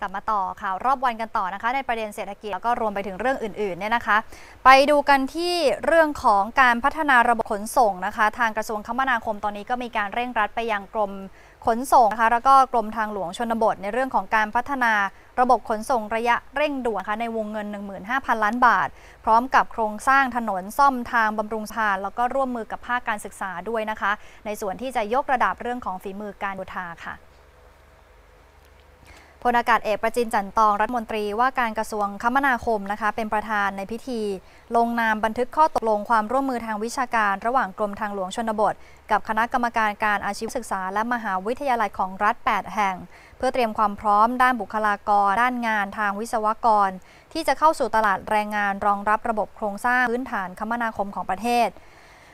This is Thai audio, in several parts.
กลับมาต่อข่าวรอบวันกันต่อนะคะ ในประเด็นเศรษฐกิจแล้วก็รวมไปถึงเรื่องอื่นๆเนี่ยนะคะ ไปดูกันที่เรื่องของการพัฒนาระบบขนส่งนะคะ ทางกระทรวงคมนาคมตอนนี้ก็มีการเร่งรัดไปยังกรมขนส่งนะคะแล้วก็กรมทางหลวงชนบท ในเรื่องของการพัฒนาระบบขนส่งระยะเร่งด่วนนะคะในวงเงิน 15,000 ล้านบาท พร้อมกับโครงสร้างถนนซ่อมทางบำรุงสานแล้วก็ร่วมมือกับภาคการศึกษาด้วยนะคะ ในส่วนที่จะยกระดับเรื่องของฝีมือการโยธาค่ะ ลอากาศเอกประจินจันตองรัฐมนตรีว่าการกระทรวงคมนาคมนะคะ เป็นประธานในพิธี ลงนามบันทึกข้อตกลงความร่วมมือทางวิชาการ ระหว่างกรมทางหลวงชนบท กับคณะกรรมการการอาชีวศึกษา และมหาวิทยาลัยของรัฐ 8 แห่ง เพื่อเตรียมความพร้อมด้านบุคลากร ด้านงานทางวิศวกร ที่จะเข้าสู่ตลาดแรงงานรองรับระบบโครงสร้างพื้นฐานคมนาคมของประเทศ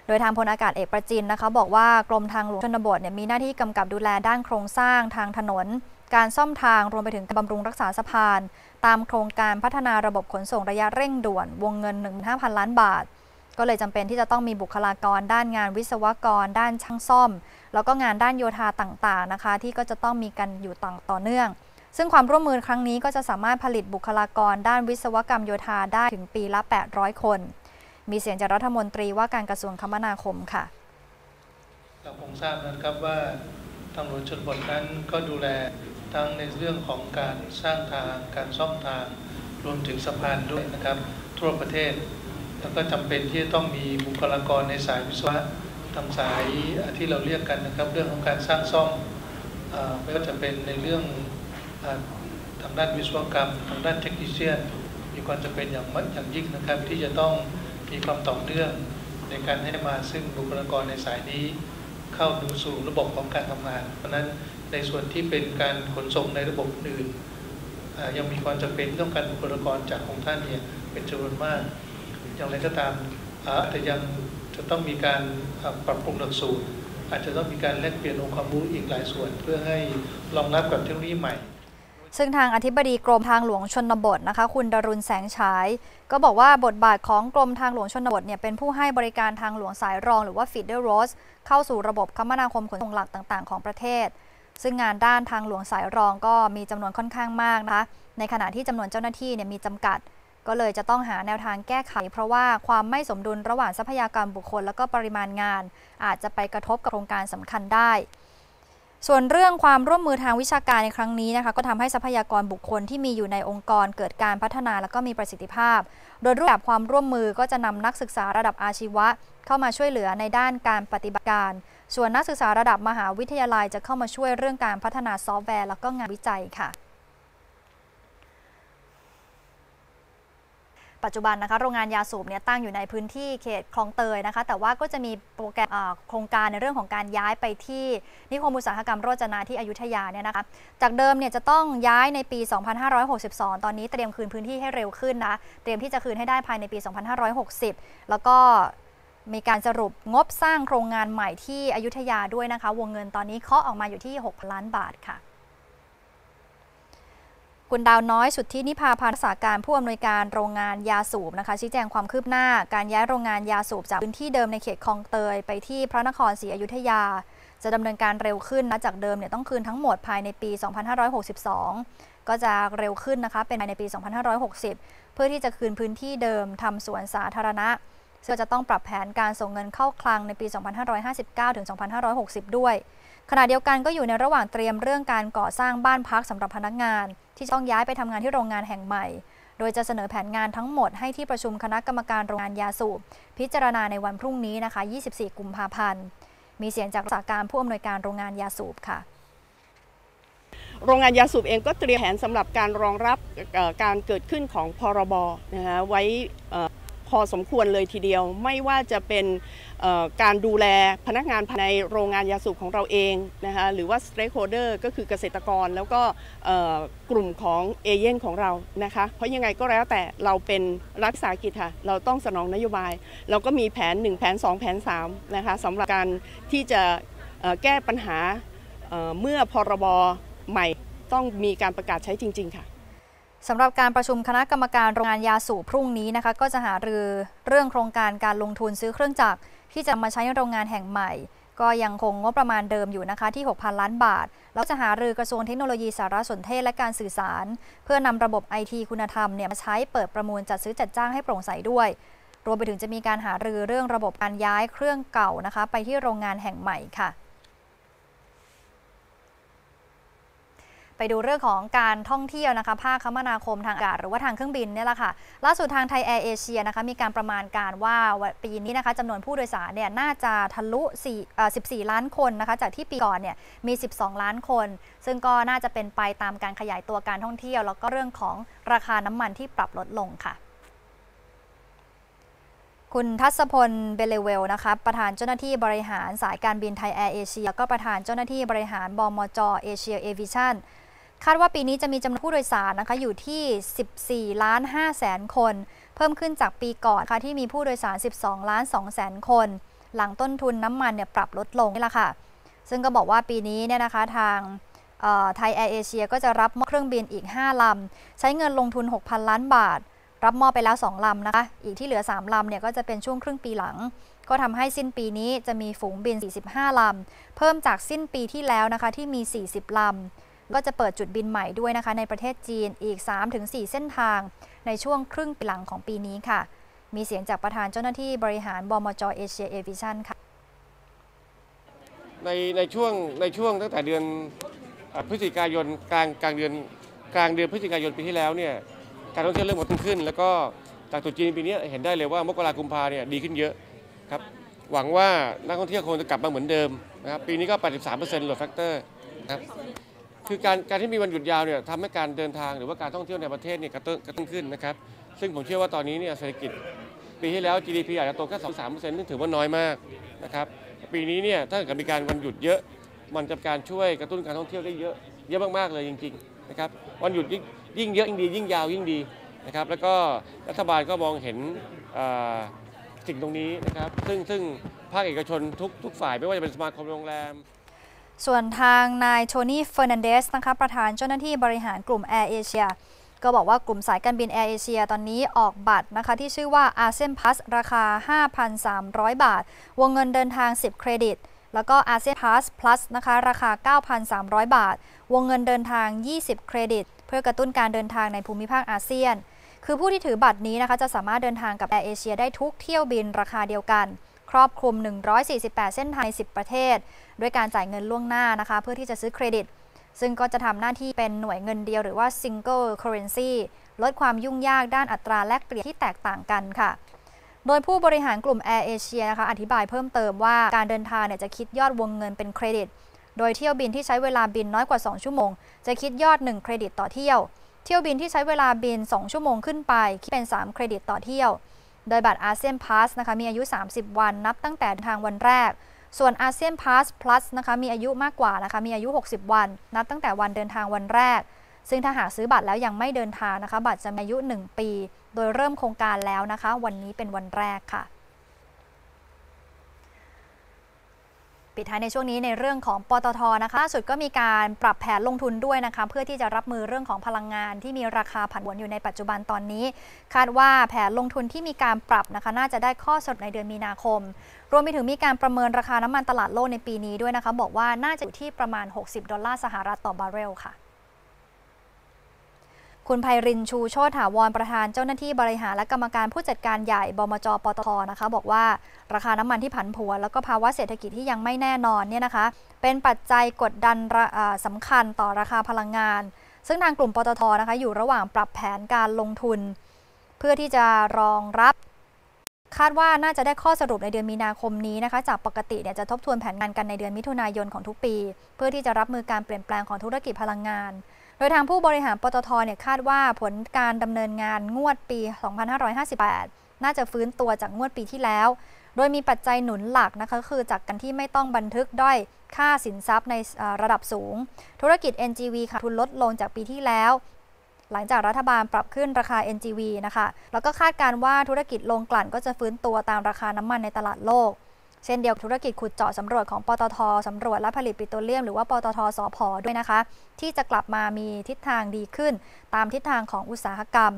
โดยทางพลอากาศเอกประจินนะคะ บอกว่ากรมทางหลวงชนบทเนี่ยมีหน้าที่กำกับดูแลด้านโครงสร้างทางถนน การซ่อมทางรวมไปถึงการบำรุงรักษาสะพาน ตามโครงการพัฒนาระบบขนส่งระยะเร่งด่วน วงเงิน 15,000 ล้านบาท ก็เลยจำเป็นที่จะต้องมีบุคลากรด้านงานวิศวกร ด้านช่างซ่อม แล้วก็งานด้านโยธาต่างๆนะคะ ที่ก็จะต้องมีกันอยู่ต่อต่อเนื่อง ซึ่งความร่วมมือครั้งนี้ก็จะสามารถผลิตบุคลากรด้านวิศวกรรมโยธาได้ถึงปีละ 800 คน มีเสียงจากรัฐมนตรีว่าการกระทรวงคมนาคมค่ะเราคงทราบนะครับว่าทางหลวงชนบทนั้นก็ดูแล ทั้งในเรื่องของการสร้างทางการซ่อมทาง รวมถึงสะพานด้วยนะครับ ทั่วประเทศ แล้วก็จำเป็นที่จะต้องมีบุคลากรในสายวิศวะทำสายที่เราเรียกกันนะครับ เรื่องของการสร้างซ่อมไม่ว่าจะเป็นในเรื่องทางด้านวิศวกรรม ทางด้านเทคนิคเชียนมีความจำเป็นอย่างมัดอย่างยิ่งนะครับ ที่จะต้องมีความต่อเนื่องในการให้มาซึ่งบุคลากรในสายนี้ เข้าดูสู่ระบบของการทำงาน เพราะนั้นในส่วนที่เป็นการขนส่งในระบบอื่นยังมีความจำเป็นต้องการบุคลากรจากของท่านเนี่ยเป็นจำนวนมาก อย่างไรก็ตามแต่ยังจะต้องมีการปรับปรุงหลักสูตร อาจจะต้องมีการแลกเปลี่ยนองค์ความรู้อีกหลายส่วน เพื่อให้รองรับกับเทคโนโลยีใหม่ ซึ่งทางอธิบดีกรมทางหลวงชนบทนะคะ คุณดรุณแสงฉาย ก็บอกว่าบทบาทของกรมทางหลวงชนบทเนี่ยเป็นผู้ให้บริการทางหลวงสายรองหรือว่า feeder roads เข้าสู่ระบบคมนาคมขนส่งหลักต่างๆ ของประเทศ ซึ่งงานด้านทางหลวงสายรองก็มีจำนวนค่อนข้างมากนะคะในขณะที่จำนวนเจ้าหน้าที่เนี่ยมีจำกัด ก็เลยจะต้องหาแนวทางแก้ไข เพราะว่าความไม่สมดุลระหว่างทรัพยากรบุคคล และก็ปริมาณงาน อาจจะไปกระทบกับโครงการสำคัญได้ ส่วนเรื่องความร่วมมือทางวิชาการในครั้งนี้นะคะก็ทำให้ทรัพยากรบุคคลที่มีอยู่ในองค์กรเกิดการพัฒนาและก็มีประสิทธิภาพ โดยรูปแบบความร่วมมือก็จะนำนักศึกษาระดับอาชีวะ เข้ามาช่วยเหลือในด้านการปฏิบัติการ ส่วนนักศึกษาระดับมหาวิทยาลัยจะเข้ามาช่วยเรื่องการพัฒนาซอฟต์แวร์ แล้วก็งานวิจัยค่ะ ปัจจุบันนะคะโรงงานยาสูบเนี่ยตั้งอยู่ในพื้นที่เขตคลองเตยนะคะ แต่ว่าก็จะมีโปรแกรมโครงการในเรื่องของการย้ายไปที่นิคมอุตสาหกรรมโรจนาที่อยุธยาเนี่ยนะคะจากเดิมเนี่ยจะต้องย้ายในปี 2562 ตอนนี้เตรียมคืนพื้นที่ให้เร็วขึ้นนะเตรียมที่จะคืนให้ได้ภายในปี 2560 แล้วก็มีการสรุปงบสร้างโครงงานใหม่ที่อยุธยาด้วยนะคะ วงเงินตอนนี้เคาะออกมาอยู่ที่ 6 ล้านบาทค่ะ คุณดาวน้อยสุดที่นิพาพันษาการผู้อำนวยการโรงงานยาสูบนะคะชี้แจงความคืบหน้าการย้ายโรงงานยาสูบจากพื้นที่เดิมในเขตคลองเตย ไปที่พระนครศรีอยุธยา จะดำเนินการเร็วขึ้นนะจากเดิมเนี่ยต้องคืนทั้งหมดภายในปี 2562 ก็จะเร็วขึ้นนะคะเป็นภายในปี 2560 เพื่อที่จะคืนพื้นที่เดิมทำสวนสาธารณะซึ่งจะต้องปรับแผนการส่งเงินเข้าคลังในปี 2559 ถึง 2560 ด้วย ขณะเดียวกันก็อยู่ในระหว่างเตรียมเรื่องการก่อสร้างบ้านพักสำหรับพนักงาน ที่ต้องย้ายไปทำงานที่โรงงานแห่งใหม่ โดยจะเสนอแผนงานทั้งหมดให้ที่ประชุมคณะกรรมการโรงงานยาสูบพิจารณาในวันพรุ่งนี้นะคะ 24 กุมภาพันธ์ มีเสียงจากสาการผู้อำนวยการโรงงานยาสูบค่ะโรงงานยาสูบเองก็เตรียมแผนสำหรับการรองรับการเกิดขึ้นของพรบนะคะไว้ พอสมควรเลยทีเดียว ไม่ว่าจะเป็นการดูแลพนักงานภายในโรงงานยาสูบของเราเองนะคะหรือว่า stakeholder ก็คือเกษตรกร แล้วก็กลุ่มของเอเย่นของเรานะคะเพราะยังไงก็แล้วแต่เราเป็นรัฐสาหกิจค่ะเราต้องสนองนโยบาย เราก็มีแผน 1 แผน 2 แผน3นะคะสำหรับการที่จะแก้ปัญหาเมื่อพรบใหม่ต้องมีการประกาศใช้จริง ๆ ค่ะ สำหรับการประชุมคณะกรรมการโรงงานยาสูบพรุ่งนี้นะคะก็จะหารือเรื่องโครงการการลงทุนซื้อเครื่องจักรที่จะมาใช้ในโรงงานแห่งใหม่ ก็ยังคงงบประมาณเดิมอยู่นะคะที่ 6,000 ล้านบาท แล้วจะหารือกระทรวงเทคโนโลยีสารสนเทศและการสื่อสาร เพื่อนำระบบไอทีคุณธรรมเนี่ยมาใช้เปิดประมูลจัดซื้อจัดจ้างให้โปร่งใสด้วย รวมไปถึงจะมีการหารือเรื่องระบบการย้ายเครื่องเก่านะคะ ไปที่โรงงานแห่งใหม่ค่ะ ไปดูเรื่องของการท่องเที่ยวนะคะภาคคมนาคมทางอากาศหรือว่าทางเครื่องบินเนี่ยแหละค่ะล่าสุดทางไทยแอร์เอเชียนะคะมีการประมาณการว่าปีนี้นะคะจำนวนผู้โดยสารเนี่ยน่าจะทะลุ4 14 ล้านคนนะคะจากที่ปีก่อนเนี่ยมี 12 ล้านคน ซึ่งก็น่าจะเป็นไปตามการขยายตัวการท่องเที่ยว แล้วก็เรื่องของราคาน้ำมันที่ปรับลดลงค่ะคุณทัศพล เบเลเวล นะคะ ประธานเจ้าหน้าที่บริหารสายการบินไทยแอร์เอเชีย ก็ประธานเจ้าหน้าที่บริหารบอมจเอเชียเอวิชั่น คาดว่าปีนี้จะมีจำนวนผู้โดยสารนะคะอยู่ที่ 14 ล้าน5แสนคน เพิ่มขึ้นจากปีก่อนค่ะที่มีผู้โดยสาร 12 ล้าน2แสนคน หลังต้นทุนน้ำมันเนี่ยปรับลดลงนี่แหละค่ะ ซึ่งก็บอกว่าปีนี้เนี่ยนะคะทางไทยแอร์เอเชียก็จะรับมอบเครื่องบินอีก 5 ลำ ใช้เงินลงทุน 6,000 ล้านบาท รับมอบไปแล้ว 2 ลำนะคะ อีกที่เหลือ 3 ลำเนี่ยก็จะเป็นช่วงครึ่งปีหลัง ก็ทำให้สิ้นปีนี้จะมีฝูงบิน 45 ลำ เพิ่มจากสิ้นปีที่แล้วนะคะที่มี 40 ลำ ก็จะเปิดจุดบินใหม่ด้วยนะคะ ในประเทศจีนอีก 3-4 เส้นทาง ในช่วงครึ่งปีหลังของปีนี้ค่ะ มีเสียงจากประธานเจ้าหน้าที่บริหารบมจเอเชียเอวิชั่นค่ะ ในในช่วงในช่วงตั้งแต่เดือนพฤศจิกายนกลางกลางเดือนกลางเดือนพฤศจิกายนปีที่แล้วเนี่ยการท่องเที่ยวเริ่มดขึ้น แล้วก็จากตุจีนปีนี้เห็นได้เลยว่ามกราคุมพาเนี่ยดีขึ้นเยอะครับหวังว่านักท่องเที่ยวคงจะกลับมาเหมือนเดิมนะครับปีนี้ก็ 83%โหลดแฟกเตอร์นะครับ คือการการที่มีวันหยุดยาวเนี่ยทำให้การเดินทางหรือว่าการท่องเที่ยวในประเทศเนี่ยกระตุ้นกระตุ้นขึ้นนะครับ ซึ่งผมเชื่อว่าตอนนี้เนี่ยเศรษฐกิจปีที่แล้ว GDP อาจจะโตแค่สองสามเปอร์เซ็นต์ซึ่งถือว่าน้อยมากนะครับ ปีนี้เนี่ยถ้าเกิดมีการวันหยุดเยอะ มันจะการช่วยกระตุ้นการท่องเที่ยวได้เยอะเยอะมากๆเลยจริงๆนะครับวันหยุดยิ่งเยอะยิ่งดียิ่งยาวยิ่งดีนะครับ แล้วก็รัฐบาลก็มองเห็นสิ่งตรงนี้นะครับ ซึ่งซึ่งภาคเอกชนทุกทุกฝ่ายไม่ว่าจะเป็นสมาคมโรงแรม ส่วนทางนายโทนี่เฟอร์นันเดสนะคะประธานเจ้าหน้าที่บริหารกลุ่มแอร์เอเชียก็บอกว่ากลุ่มสายการบินแอร์เอเชียตอนนี้ออกบัตรนะคะที่ชื่อว่าอาเซียนพาสราคา 5,300 บาท วงเงินเดินทาง 10 เครดิต แล้วก็อาเซียนพาสพลัสนะคะราคา 9,300 บาท วงเงินเดินทาง 20 เครดิต เพื่อกระตุ้นการเดินทางในภูมิภาคอาเซียน คือผู้ที่ถือบัตรนี้นะคะจะสามารถเดินทางกับแอร์เอเชียได้ทุกเที่ยวบินราคาเดียวกัน ครอบคลุม 148 เส้นทางใน 10 ประเทศ ด้วยการจ่ายเงินล่วงหน้านะคะ เพื่อที่จะซื้อเครดิต ซึ่งก็จะทำหน้าที่เป็นหน่วยเงินเดียวหรือว่า single currency ลดความยุ่งยากด้านอัตราแลกเปลี่ยนที่แตกต่างกันค่ะ โดยผู้บริหารกลุ่ม Air Asia นะคะอธิบายเพิ่มเติมว่าการเดินทางเนี่ยจะคิดยอดวงเงินเป็นเครดิต โดยเที่ยวบินที่ใช้เวลาบินน้อยกว่า 2 ชั่วโมง จะคิดยอด 1 เครดิตต่อเที่ยว เที่ยวบินที่ใช้เวลาบิน 2 ชั่วโมงขึ้นไป คิดเป็น 3 เครดิตต่อเที่ยว โดยบัตรอาเซียนพาสนะคะมีอายุ 30 วันนับตั้งแต่ทางวันแรก ส่วนอาเซียนพาสพลัสนะคะมีอายุมากกว่านะคะมีอายุ 60 วัน นับตั้งแต่วันเดินทางวันแรก ซึ่งถ้าหากซื้อบัตรแล้วยังไม่เดินทางนะคะ บัตรจะมีอายุ 1 ปี โดยเริ่มโครงการแล้วนะคะ วันนี้เป็นวันแรกค่ะ ปิดท้ายในช่วงนี้ในเรื่องของปตทนะคะสุดก็มีการปรับแผนลงทุนด้วยนะคะเพื่อที่จะรับมือเรื่องของพลังงานที่มีราคาผันผวนอยู่ในปัจจุบันตอนนี้ คาดว่าแผนลงทุนที่มีการปรับนะคะน่าจะได้ข้อสรุปในเดือนมีนาคม รวมไปถึงมีการประเมินราคาน้ำมันตลาดโลกในปีนี้ด้วยนะคะ บอกว่าน่าจะอยู่ที่ประมาณ 60 ดอลลาร์สหรัฐต่อบาร์เรลค่ะ คุณไพรินชูโชติถาวรประธานเจ้าหน้าที่บริหารและกรรมการผู้จัดการใหญ่บมจปตทนะคะบอกว่าราคาน้ำมันที่ผันผวนแล้วก็ภาวะเศรษฐกิจที่ยังไม่แน่นอนเนี่ยนะคะ เป็นปัจจัยกดดันสำคัญต่อราคาพลังงาน ซึ่งทางกลุ่มปตทนะคะอยู่ระหว่างปรับแผนการลงทุน เพื่อที่จะรองรับคาดว่าน่าจะได้ข้อสรุปในเดือนมีนาคมนี้นะคะ จากปกติเนี่ยจะทบทวนแผนงานกันในเดือนมิถุนายนของทุกปี เพื่อที่จะรับมือการเปลี่ยนแปลงของธุรกิจพลังงาน โดยทางผู้บริหารปตทเนี่ยคาดว่าผลการดำเนินงานงวดปี 2558 น่าจะฟื้นตัวจากงวดปีที่แล้ว โดยมีปัจจัยหนุนหลักนะคะคือจากกันที่ไม่ต้องบันทึกด้อยค่าสินทรัพย์ในระดับสูง ธุรกิจ NGV ค่ะทุนลดลงจากปีที่แล้ว หลังจากรัฐบาลปรับขึ้นราคา NGV นะคะ แล้วก็คาดการว่าธุรกิจลงกลั่นก็จะฟื้นตัวตามราคาน้ำมันในตลาดโลก เช่นเดียวธุรกิจขุดเจาะสำรวจของปตทสำรวจและผลิตปิโตรเลียมหรือว่าปตทสพด้วยนะคะ ที่จะกลับมามีทิศทางดีขึ้น ตามทิศทางของอุตสาหกรรม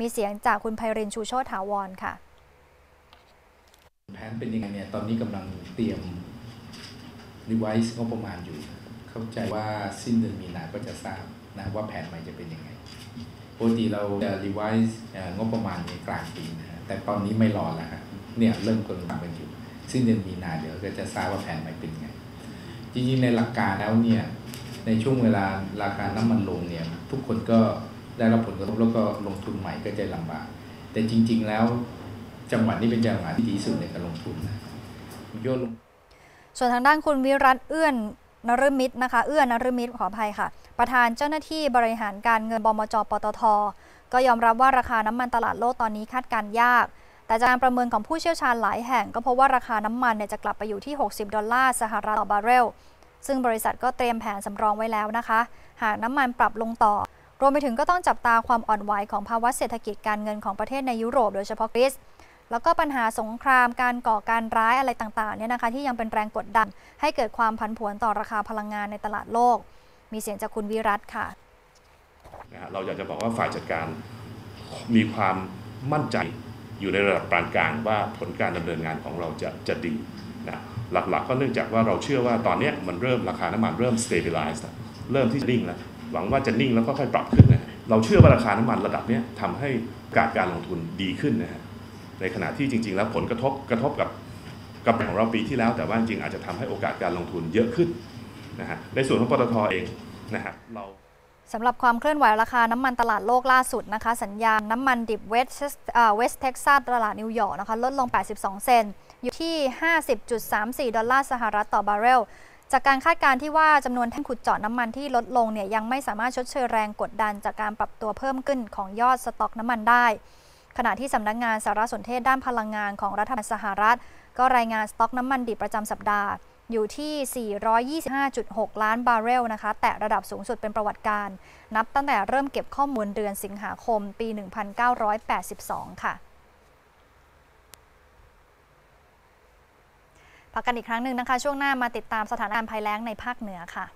มีเสียงจากคุณไพรินชูโชถาวรค่ะ แผนเป็นยังไงเนี่ยตอนนี้กำลังเตรียมรีไวซ์งบประมาณอยู่ เข้าใจว่าสิ้นเดือนมีนาก็จะทราบนะว่าแผนใหม่จะเป็นยังไงปกติเราจะรีไวซ์งบประมาณในกลางปีนะแต่ตอนนี้ไม่รอแล้วฮะเนี่ยเริ่มกำลังทำกันอยู่ สิ้นเดือนมีนาเดี๋ยวก็จะทราบว่าแผนใหม่เป็นยังไง จริงๆในหลักการแล้วเนี่ยในช่วงเวลาราคาน้ำมันลงเนี่ยทุกคนก็ได้รับผลกระทบแล้วก็ลงทุนใหม่ก็จะลำบาก แต่จริง ๆแล้วจังหวัดนี้เป็นจังหวัดที่ดีสุดในการลงทุนนะโยนลงส่วนทางด้านคุณวิรัตเอื้อนนฤมิตรนะคะ เอื้อนฤมิตรขออภัยค่ะ ประธานเจ้าหน้าที่บริหารการเงินบมจปตท ก็ยอมรับว่าราคาน้ำมันตลาดโลกตอนนี้คาดการยาก แต่จากการประเมินของผู้เชี่ยวชาญหลายแห่ง ก็พบว่าราคาน้ำมันเนี่ยจะกลับไปอยู่ที่ 60 ดอลลาร์สหรัฐต่อบาร์เรล ซึ่งบริษัทก็เตรียมแผนสำรองไว้แล้วนะคะ หากน้ำมันปรับลงต่อ รวมไปถึงก็ต้องจับตาความอ่อนไหวของภาวะเศรษฐกิจการเงินของประเทศในยุโรปโดยเฉพาะกรีซแล้วก็ปัญหาสงครามการก่อการร้ายอะไรต่างๆเนี่ยนะคะที่ยังเป็นแรงกดดัน ให้เกิดความผันผวนต่อราคาพลังงานในตลาดโลก มีเสียงจากคุณวิรัตค่ะนะฮะเราอยากจะบอกว่าฝ่ายจัดการมีความมั่นใจ อยู่ในระดับปานกลางว่าผลการดำเนินงานของเราจะจะดีนะหลักๆก็เนื่องจากว่าเราเชื่อว่าตอนนี้มันเริ่มราคาน้ำมันเริ่ม stabilize แล้วเริ่มที่จะนิ่งแล้วหวังว่าจะนิ่งแล้วก็ค่อยปรับขึ้นนะเราเชื่อว่าราคาน้ำมันระดับนี้ทำให้การการลงทุนดีขึ้นนะฮะในขณะที่จริง ๆ แล้วผลกระทบกระทบกับกับของเราปีที่แล้ว แต่ว่าจริงๆอาจจะทำให้โอกาสการลงทุนเยอะขึ้นนะฮะในส่วนของปตทเองนะฮะเรา สำหรับความเคลื่อนไหวราคาน้ำมันตลาดโลกล่าสุดนะคะ สัญญาณน้ำมันดิบเวสเวสเท็กซัสตลาดนิวยอร์กนะคะลดลง 82 เซนต์อยู่ที่ 50.34 ดอลลาร์สหรัฐต่อบาร์เรล จากการคาดการณ์ที่ว่าจำนวนแท่งขุดเจาะน้ำมันที่ลดลงเนี่ยยังไม่สามารถชดเชยแรงกดดันจากการปรับตัวเพิ่มขึ้นของยอดสต็อกน้ำมันได้ ขณะที่สำนักงานสารสนเทศด้านพลังงานของรัฐบาลสหรัฐ ก็รายงานสต็อกน้ำมันดิบประจำสัปดาห์ อยู่ที่ 425.6 ล้านบาร์เรลนะคะ แตะระดับสูงสุดเป็นประวัติการ นับตั้งแต่เริ่มเก็บข้อมูลเดือนสิงหาคมปี 1982 ค่ะพักกันอีกครั้งหนึ่งนะคะ ช่วงหน้ามาติดตามสถานการณ์ภัยแล้งในภาคเหนือค่ะ